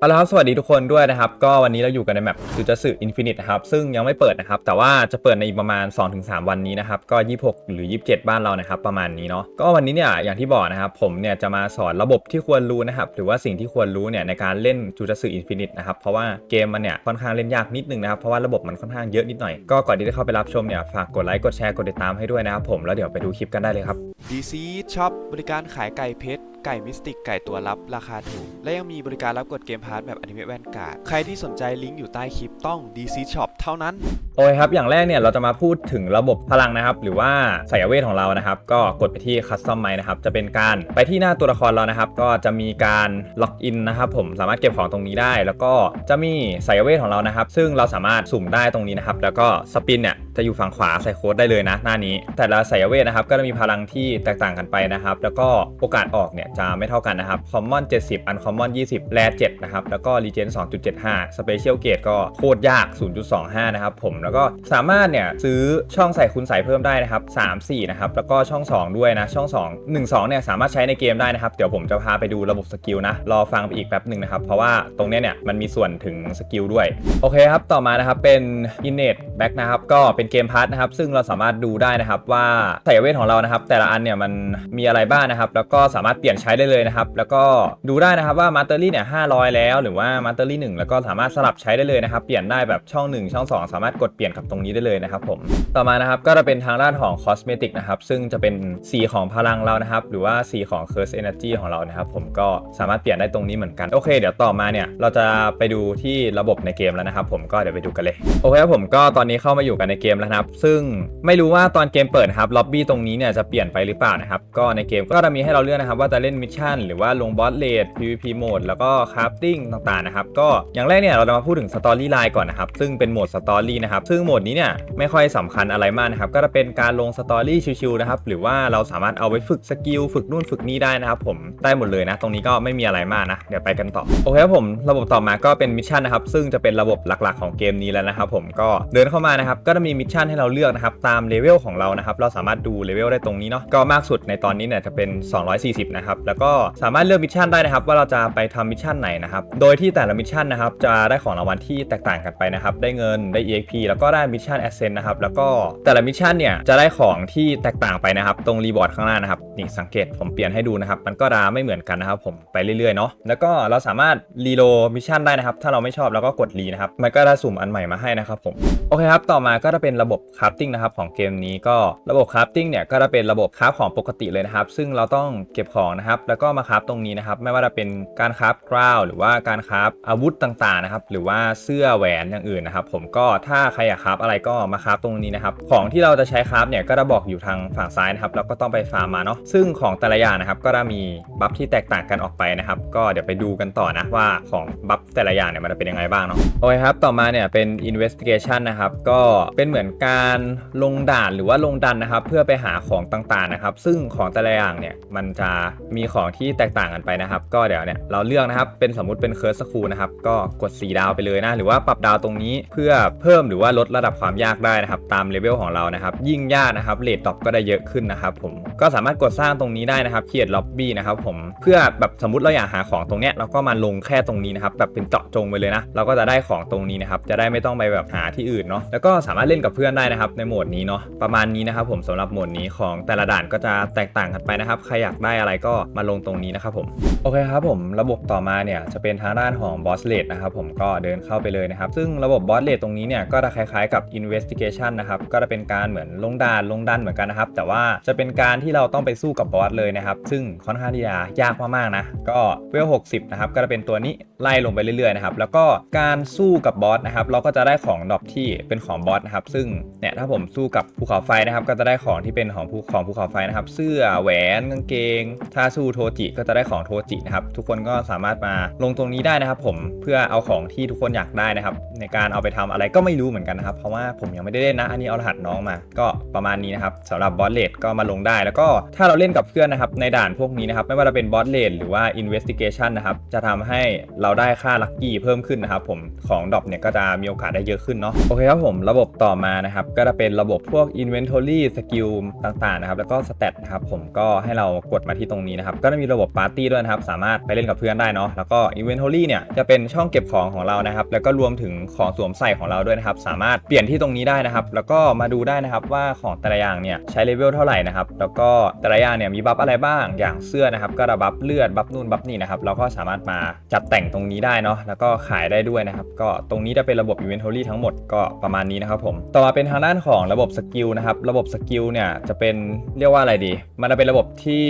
เอาละครับสวัสดีทุกคนด้วยนะครับ ก็วันนี้เราอยู่กันในแมปจูจัสึอินฟินิตนะครับ ซึ่งยังไม่เปิดนะครับ แต่ว่าจะเปิดในอีกประมาณ 2-3 วันนี้นะครับ ก็ 26 หรือ 27 บ้านเรานะครับ ประมาณนี้เนาะก็วันนี้เนี่ยอย่างที่บอกนะครับ ผมเนี่ยจะมาสอนระบบที่ควรรู้นะครับ หรือว่าสิ่งที่ควรรู้เนี่ยในการเล่นจูจัสึอินฟินิตนะครับ เพราะว่าเกมมันเนี่ยค่อนข้างเล่นยากนิดนึงนะครับ เพราะว่าระบบมันค่อนข้างเยอะนิดหน่อยก็ก่อนที่จะเข้าไปรับชมเนี่ยฝากกดไลค์กดแชร์กดติดตามให้ด้วยนะครับผมแล้วเดี๋ยวไปดูคลิปกันได้เลยครับ DC Shop บริการขายไก่เพชร ไก่มิสติกไก่ตัวลับราคาถูก และยังมีบริการรับกดเกมพาร์ทแบบอนิเมะแวนการ์ดใครที่สนใจลิงก์อยู่ใต้คลิปต้อง DC Shop เท่านั้น โอเคครับ อย่างแรกเนี่ยเราจะมาพูดถึงระบบพลังนะครับ หรือว่าสายเวทของเรานะครับ ก็กดไปที่ Custom ไมนะครับ จะเป็นการไปที่หน้าตัวละครเรานะครับ ก็จะมีการล็อกอินนะครับผมสามารถเก็บของตรงนี้ได้ แล้วก็จะมีสายเวทของเรานะครับ ซึ่งเราสามารถสุ่มได้ตรงนี้นะครับ แล้วก็สปินเนี่ยจะอยู่ฝั่งขวาใส่โค้ดได้เลยนะหน้านี้ แต่ละสายเวทนะครับก็จะมีพลังที่แตกต่างกันไปนะครับ แล้วก็โอกาสออกเนี่ยจะไม่เท่ากันนะครับ Common 70 Uncommon 20 Rare 7นะครับ แล้วก็ Regen 2.75 Special Gate ก็โคตรยาก 0.25 นะครับผม แล้วก็สามารถเนี่ยซื้อช่องใส่คุณใส่เพิ่มได้นะครับ 3 4 นะครับ แล้วก็ช่อง 2 ด้วยนะ ช่อง 2 1 2 เนี่ยสามารถใช้ในเกมได้นะครับ เดี๋ยวผมจะพาไปดูระบบสกิลนะ รอฟังไปอีกแป๊บหนึ่งนะครับ เพราะว่าตรงเนี้ยเนี่ยมันมีส่วนถึงสกิลด้วย โอเคครับ ต่อมานะครับเป็น Innate Back นะครับ ก็เป็นเกมพาร์ทนะครับ ซึ่งเราสามารถดูได้นะครับว่าสายเวทของเรานะครับ แต่ละอันเนี่ยมันมีอะไรบ้างนะครับ แล้วก็สามารถเปลี่ยนใช้ได้เลยนะครับ แล้วก็ดูได้นะครับว่ามาสเตอรี่เนี่ย500แล้ว หรือว่ามาสเตอรี่1แล้วก็สามารถสลับใช้ได้เลยนะครับ เปลี่ยนได้แบบช่อง 1 ช่อง 2 สามารถกดเปลี่ยนกับตรงนี้ได้เลยนะครับผม ต่อมานะครับก็จะเป็นทางด้านของคอสเมติกนะครับ ซึ่งจะเป็นสีของพลังเรานะครับ หรือว่าสีของ Curse Energy ของเรานะครับ ผมก็สามารถเปลี่ยนได้ตรงนี้เหมือนกัน โอเค เดี๋ยวต่อมาเนี่ยเราจะไปดูที่ระบบในเกมแล้วนะครับ ผมก็เดี๋ยวไปดูกันเลย โอเคครับผมก็ตอนนี้เข้ามาอยู่กันในเกมแล้วนะครับ ซึ่งไม่รู้ว่าตอนเกมเปิดครับล็อบบี้ตรงนี้เนี่ยจะเปลี่ยนไปหรือเปล่านะครับก็ในเกมก็จะมีให้เราเลือกนะครับว่าจะเล่นมิชชั่นหรือว่าลงบอสเลด PVP โหมดแล้วก็คราฟติ้งต่างๆนะครับก็อย่างแรกเนี่ยเราจะมาพูดถึงสตอรี่ไลน์ก่อนนะครับซึ่งเป็นโหมดสตอรี่นะครับซึ่งโหมดนี้เนี่ยไม่ค่อยสำคัญอะไรมากนะครับก็จะเป็นการลงสตอรี่ชิวๆนะครับหรือว่าเราสามารถเอาไว้ฝึกสกิลฝึกนู่นฝึกนี่ได้นะครับผมได้หมดเลยนะ ตรงนี้ก็ไม่มีอะไรมากนะเดี๋ยวไปกันต่อโอเคครับผมระบบต่อมาก็เป็นมิชชั่นนะครับซึ่งจะเป็นระบบหลักๆของเกมนี้แล้วนะครับผมก็เดินเข้ามานะครับก็จะมีมิชชั่นให้เราเลือกนะครับตามเลเวลของเรานะครับเราสามารถดูเลเวลได้ตรงนี้เนาะก็มากสุดในตอนนี้เนี่ยจะเป็น 240 นะครับแล้วก็สามารถเลือกมิชชั่นได้นะครับ ว่าเราจะไปทำมิชชั่นไหนนะครับ โดยที่แต่ละมิชชั่นนะครับจะได้ของรางวัลที่แตกต่างกันไปนะครับ ได้เงินได้ EXP แล้วก็ได้มิชชั่น Ascent นะครับ แล้วก็แต่ละมิชชั่นเนี่ยจะได้ของที่แตกต่างไปนะครับ ตรงรีบอร์ดข้างหน้านะครับ นี่สังเกตผมเปลี่ยนให้ดูนะครับ มันก็จะไม่เหมือนกันนะครับผมไปเรื่อยๆเนาะ แล้วก็เราสามารถรีโลมิชชั่นได้นะครับ ถ้าเราไม่ชอบเราก็กดรีนะครับ มันก็จะสุ่มอันใหม่มาให้นะครับผม โอเคครับ ต่อมาก็จะเป็นระบบคราฟติ้งนะครับของเกมนี้ก็ระบบคราฟติ้งเนี่ยก็จะเป็นระบบคราฟของปกติเลยนะครับ ซึ่งเราต้องเก็บของนะครับแล้วก็มาคราฟตรงนี้นะครับ ไม่ว่าจะเป็นการคราฟกราวหรือว่าการคราฟอาวุธต่างๆนะครับ หรือว่าเสื้อแหวนอย่างอื่นนะครับ ผมก็ถ้าใครอยากคราฟอะไรก็มาคราฟตรงนี้นะครับ ของที่เราจะใช้คราฟเนี่ยก็จะบอกอยู่ทางฝั่งซ้ายนะครับแล้วก็ต้องไปฟาร์มมาเนาะ ซึ่งของแต่ละอย่างนะครับ ก็จะมีบัฟที่แตกต่างกันออกไปนะครับ ก็เดี๋ยวไปดูกันต่อนะว่าของบัฟแต่ละอย่างเนี่ยมันจะเป็นยังไงบ้างเนาะ โอเคครับ ต่อมาเนี่ยเป็น investigation นะครับ ก็เป็นเหมือนการลงด่านหรือว่าลงดันนะครับ เพื่อไปหาของต่างๆนะครับ ซึ่งของแต่ละอย่างเนี่ยมันจะมีีของที่แตกต่างกันไปนะครับ ก็เดี๋ยวเนี่ยเราเลือกนะครับเป็นสมมุติเป็น curse school นะครับก็กด 4 ดาวไปเลยนะหรือว่าปรับดาวตรงนี้เพื่อเพิ่มหรือว่าลดระดับความยากได้นะครับตามเลเวลของเรานะครับยิ่งยากนะครับเลทดรอปก็ได้เยอะขึ้นนะครับผมก็สามารถกดสร้างตรงนี้ได้นะครับเขียนล็อบบี้นะครับผมเพื่อแบบสมมติเราอยากหาของตรงเนี้ยเราก็มาลงแค่ตรงนี้นะครับแบบเป็นเจาะจงไปเลยนะเราก็จะได้ของตรงนี้นะครับจะได้ไม่ต้องไปแบบหาที่อื่นเนาะแล้วก็สามารถเล่นกับเพื่อนได้นะครับในโหมดนี้เนาะประมาณนี้นะครับผมสำหรับโหมดนี้ของแต่ละด่านก็จะแตกต่างกันไปนะครับใครอยากได้อะไรก็มาลงตรงนี้นะครับผมโอเคครับผมระบบต่อมาเนี่ยจะเป็นทางด้านของ boss rate นะครับผมก็เดินเข้าไปเลยนะครับ ซึ่งระบบ boss rate ตรงนี้เนี่ยก็จะคล้ายๆกับ investigation นะครับก็จะเป็นการเหมือนลงดานลงดันเหมือนกันนะครับ แต่ว่าจะเป็นการที่เราต้องไปสู้กับบอสเลยนะครับ ซึ่งค่อนข้างที่จะยากมากๆนะก็เวล60นะครับก็จะเป็นตัวนี้ไล่ลงไปเรื่อยๆนะครับแล้วก็การสู้กับบอสนะครับเราก็จะได้ของดรอปที่เป็นของบอสนะครับซึ่งเนี่ยถ้าผมสู้กับภูเขาไฟนะครับก็จะได้ของที่เป็นของภูของภูเขาไฟนะครับ เสื้อแหวนกางเกงถ้าสูโทจิก็จะได้ของโทจินะครับทุกคนก็สามารถมาลงตรงนี้ได้นะครับ ผมเพื่อเอาของที่ทุกคนอยากได้นะครับ ในการเอาไปทำอะไรก็ไม่รู้เหมือนกันนะครับ เพราะว่าผมยังไม่ได้เล่นนะ อันนี้เอารหัสน้องมา ก็ประมาณนี้นะครับสำหรับบอสเลดก็มาลงได้ แล้วก็ถ้าเราเล่นกับเพื่อนนะครับในด่านพวกนี้นะครับไม่ว่าจะเป็นบอสเลดหรือว่า investigation นะครับจะทำให้เราได้ค่าลัคกี้เพิ่มขึ้นนะครับผมของดรอปเนี่ยก็จะมีโอกาสได้เยอะขึ้นเนาะโอเคครับผมระบบต่อมามานะครับก็จะเป็นระบบพวก inventory skill ต่างๆนะครับแล้วก็ stat นะครับผมก็ให้เรากดมาที่ตรงนี้นะครับก็จะมีระบบ party ด้วยนะครับสามารถไปเล่นกับเพื่อนได้เนาะแล้วก็ inventory เนี่ยจะเป็นช่องเก็บของของเรานะครับแล้วก็รวมถึงของสวมใส่ของเราด้วยนะครับสามารถเปลี่ยนที่ตรงนี้ได้นะครับแล้วก็มาดูได้นะครับว่าของแต่ละอย่างเนี่ยใช้เลเวลเท่าไหร่นะครับแล้วก็แต่ละอย่างเนี่ยมีบัฟอะไรบ้างอย่างเสื้อนะครับก็ระบัฟเลือดบัฟนู่นบัฟนี่นะครับเราก็สามารถมาจัดแต่งตรงนี้ได้เนาะแล้วก็ขายได้ด้วยนะครับก็ตรงนี้จะเป็นระบบ inventory ทั้งหมดก็ประมาณนี้นะครับผมต่อมาเป็นทางด้านของระบบสกิลนะครับระบบสกิลเนี่ยจะเป็นเรียกว่าอะไรดี มันจะเป็นระบบที่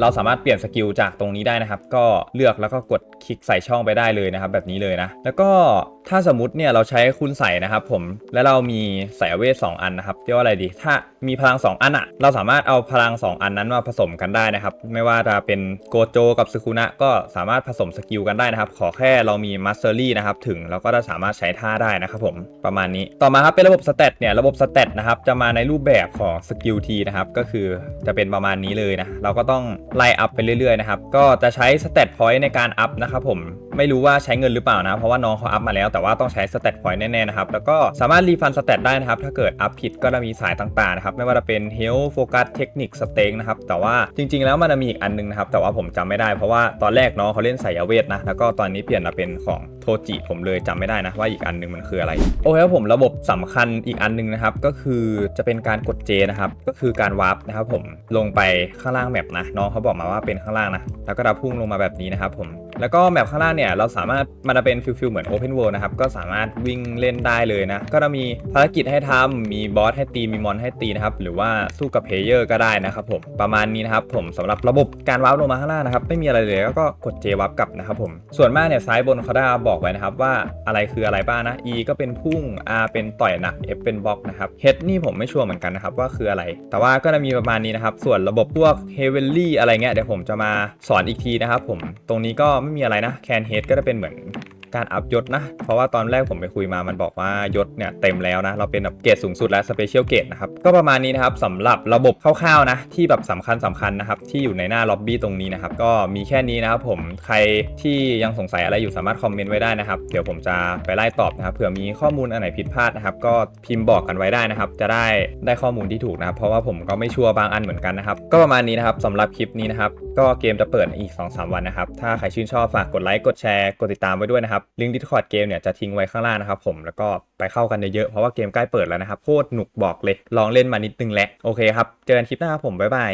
เราสามารถเปลี่ยนสกิลจากตรงนี้ได้นะครับ ก็เลือกแล้วก็กดคลิกใส่ช่องไปได้เลยนะครับ แบบนี้เลยนะ แล้วก็ถ้าสมมติเนี่ยเราใช้คุณใส่นะครับ ผมแล้วเรามีใส่เวท 2 อันนะครับเรียกว่าอะไรดี ถ้ามีพลัง 2 อันอะเราสามารถเอาพลัง 2 อันนั้นมาผสมกันได้นะครับ ไม่ว่าจะเป็นโกโจกับซึคุนะก็สามารถผสมสกิลกันได้นะครับ ขอแค่เรามีมัสเตอรี่นะครับถึงเราก็จะสามารถใช้ท่าได้นะครับผมประมาณนี้ต่อมาครับเป็นระบบสเตตเนี่ยระบบสเตตนะครับจะมาในรูปแบบของสกิลทีนะครับก็คือจะเป็นประมาณนี้เลยนะเราก็ต้องไล่อัพไปเรื่อยๆนะครับ ก็จะใช้สเตตพอยต์ในการอัพนะครับผม ไม่รู้ว่าใช้เงินหรือเปล่านะ เพราะว่าน้องเขาอัพมาแล้วแต่ว่าต้องใช้สเตตพอยต์แน่ๆนะครับ แล้วก็สามารถรีฟันสเตตได้นะครับ ถ้าเกิดอัพผิดก็จะมีสายต่างๆนะครับ ไม่ว่าจะเป็นเฮลโฟกัสเทคนิคสเต็งนะครับ แต่ว่าจริง ๆ แล้วมันจะมีอีกอันนึงนะครับ แต่ว่าผมจำไม่ได้เพราะว่าตอนแรกน้องเขาเล่นสายเวทนะ แล้วก็ตอนนี้เปลี่ยนมาเป็นของโทจิผมเลยจำไม่ได้นะว่าอีกอันนึงมันคืออะไร โอเคครับผมระบบสำคัญอีกอันนึงนะครับ ก็คือจะเป็นการกดเจนะครับ ก็คือการวาร์ปนะครับผมลงไปข้างล่างแมปนะน้องเขาบอกมาว่าเป็นข้างล่างนะแล้วก็จะพุ่งลงมาแบบนี้นะครับผม แล้วก็แมปข้างล่างเนี่ยเราสามารถมันจะเป็นฟิลฟิลเหมือน Open World นะครับ ก็สามารถวิ่งเล่นได้เลยนะ ก็จะมีภารกิจให้ทำมีบอสให้ตี มีมอนให้ตีนะครับ หรือว่าสู้กับเพลเยอร์ก็ได้นะครับผม ประมาณนี้นะครับผมสำหรับระบบการวาร์ปลงมาข้างล่างนะครับ ไม่มีอะไรเลยแล้วก็กดเจวาร์ปกลับนะครับผม ส่วนมากเนี่ยซ้ายบนเขาได้บอกไว้นะครับว่าอะไรคืออะไรบ้างนะ E ก็เป็นพุ่ง R เป็นต่อยหนัก F เป็นบล็อกนะครับ H นี่ผมไม่ชัวร์เหมือนกันนะครับว่าคืออะไร แต่ว่าก็จะมีประมาณนี้นะครับ ส่วนระบบพวก Heavenly อะไรเงี้ยเดี๋ยวผมจะมาสอนอีกทีนะครับผม ตรงนี้ก็ไม่มีอะไรนะแคนเฮดก็จะเป็นเหมือน การอัพยศนะ เพราะว่าตอนแรกผมไปคุยมามันบอกว่ายศเนี่ยเต็มแล้วนะ เราเป็นแบบเกรดสูงสุดแล้วสเปเชียลเกรดนะครับ ก็ประมาณนี้นะครับสำหรับระบบคร่าวๆนะ ที่แบบสำคัญสำคัญนะครับ ที่อยู่ในหน้าล็อบบี้ตรงนี้นะครับ ก็มีแค่นี้นะครับผมใครที่ยังสงสัยอะไรอยู่สามารถคอมเมนต์ไว้ได้นะครับ เดี๋ยวผมจะไปไล่ตอบนะครับเผื่อมีข้อมูลอันไหนผิดพลาดนะครับ ก็พิมพ์บอกกันไว้ได้นะครับ จะได้ได้ข้อมูลที่ถูกนะครับ เพราะว่าผมก็ไม่ชัวร์บางอันเหมือนกันนะครับ ก็ประมาณนี้นะครับสำหรับคลิปนี้นะครับ ก็เกมจะเปิดอีก 2-3 วันนะครับ ถ้าใครชื่นชอบฝากกดไลค์ กดแชร์ กดติดตามไว้ด้วยนะครับลิงก์ดิสคอร์ดเกมเนี่ยจะทิ้งไว้ข้างล่างนะครับผมแล้วก็ไปเข้ากันเยอะๆเพราะว่าเกมใกล้เปิดแล้วนะครับโคตรหนุกบอกเลยลองเล่นมานิดนึงแหละโอเคครับเจอกันคลิปหน้าครับผมบ๊ายบาย